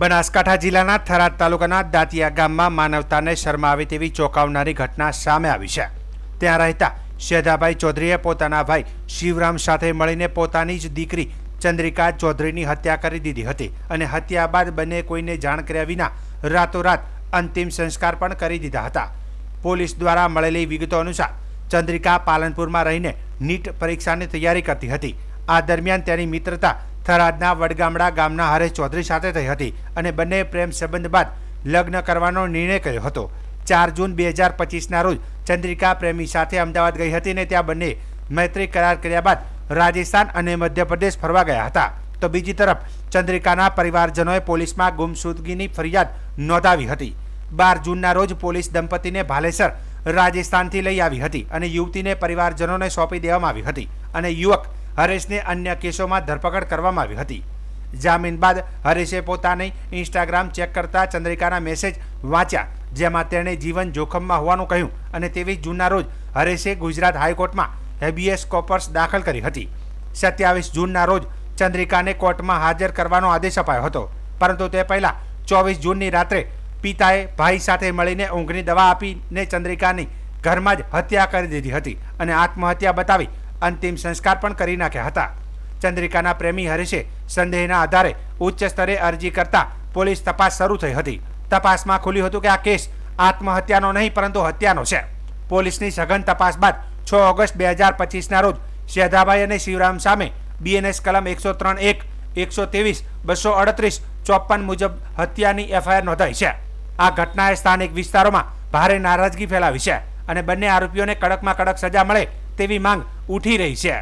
બનાસકાંઠા જિલ્લાના થરાદ તાલુકાના દાંતિયા ગામમાં માનવતાને શરમાવે તેવી ચોંકાવનારી ઘટના સામે આવી છે. ત્યાં રહેતા શેધાભાઈ ચૌધરીએ પોતાના ભાઈ શિવરામ સાથે મળીને પોતાની જ દીકરી ચંદ્રિકા ચૌધરીની હત્યા કરી દીધી હતી અને હત્યા બાદ બંને કોઈને જાણ કર્યા વિના રાતોરાત અંતિમ સંસ્કાર પણ કરી દીધા હતા. પોલીસ દ્વારા મળેલી વિગતો અનુસાર ચંદ્રિકા પાલનપુરમાં રહીને નીટ પરીક્ષાની તૈયારી કરતી હતી. આ દરમિયાન તેની મિત્રતા થરાદના વડગામડા ગામના હરેશ ચૌધરી સાથે થઈ હતી અને બંને પ્રેમ સંબંધ બાદ લગ્ન કરવાનો નિર્ણય કર્યો હતો. ચાર જૂન બે હજાર પચીસના રોજ ચંદ્રિકા પ્રેમી સાથે અમદાવાદ ગઈ હતી ને ત્યાં બંને મૈત્રી કરાર કર્યા બાદ રાજસ્થાન અને મધ્યપ્રદેશ ફરવા ગયા હતા. તો બીજી તરફ ચંદ્રિકાના પરિવારજનોએ પોલીસમાં ગુમસુદગીની ફરિયાદ નોંધાવી હતી. બાર જૂનના રોજ પોલીસ દંપતીને ભાલેસર રાજસ્થાનથી લઈ આવી હતી અને યુવતીને પરિવારજનોને સોંપી દેવામાં આવી હતી અને યુવક હરેશને અન્ય કેસોમાં ધરપકડ કરવામાં આવી હતી. જામીન બાદ હરેશે પોતાની ઇન્સ્ટાગ્રામ ચેક કરતા ચંદ્રિકાના મેસેજ વાંચ્યા, જેમાં તેણે જીવન જોખમમાં હોવાનું કહ્યું અને તેવી જૂનના રોજ હરેશે ગુજરાત હાઈકોર્ટમાં હેબિયસ કોપર્સ દાખલ કરી હતી. સત્યાવીસ જૂનના રોજ ચંદ્રિકાને કોર્ટમાં હાજર કરવાનો આદેશ અપાયો હતો, પરંતુ તે પહેલાં ચોવીસ જૂનની રાત્રે પિતાએ ભાઈ સાથે મળીને ઊંઘની દવા આપીને ચંદ્રિકાની ઘરમાં જ હત્યા કરી દીધી હતી અને આત્મહત્યા બતાવી અંતિમ સંસ્કાર પણ કરી નાખ્યા હતા. ચંદ્રિકાના પ્રેમી હરીશે સંદેહના આધારે ઉચ્ચ સ્તરે અરજી કરતા પોલીસ તપાસ શરૂ થઈ હતી. તપાસમાં ખુલ્યું હતું કે આ કેસ આત્મહત્યાનો નહીં, પરંતુ હત્યાનો છે. પોલીસની સઘન તપાસ બાદ છ ઓગસ્ટ બે હજાર પચીસના રોજ શેધાભાઈ અને શિવરામ સામે બીએનએસ કલમ એકસો ત્રણ એક, એકસો ત્રેવીસ, બસો અડત્રીસ ચોપન મુજબ હત્યાની એફઆઈઆર નોંધાઈ છે. આ ઘટનાએ સ્થાનિક વિસ્તારોમાં ભારે નારાજગી ફેલાવી છે અને બંને આરોપીઓને કડકમાં કડક સજા મળે તેવી માંગ ઉઠી રહી છે.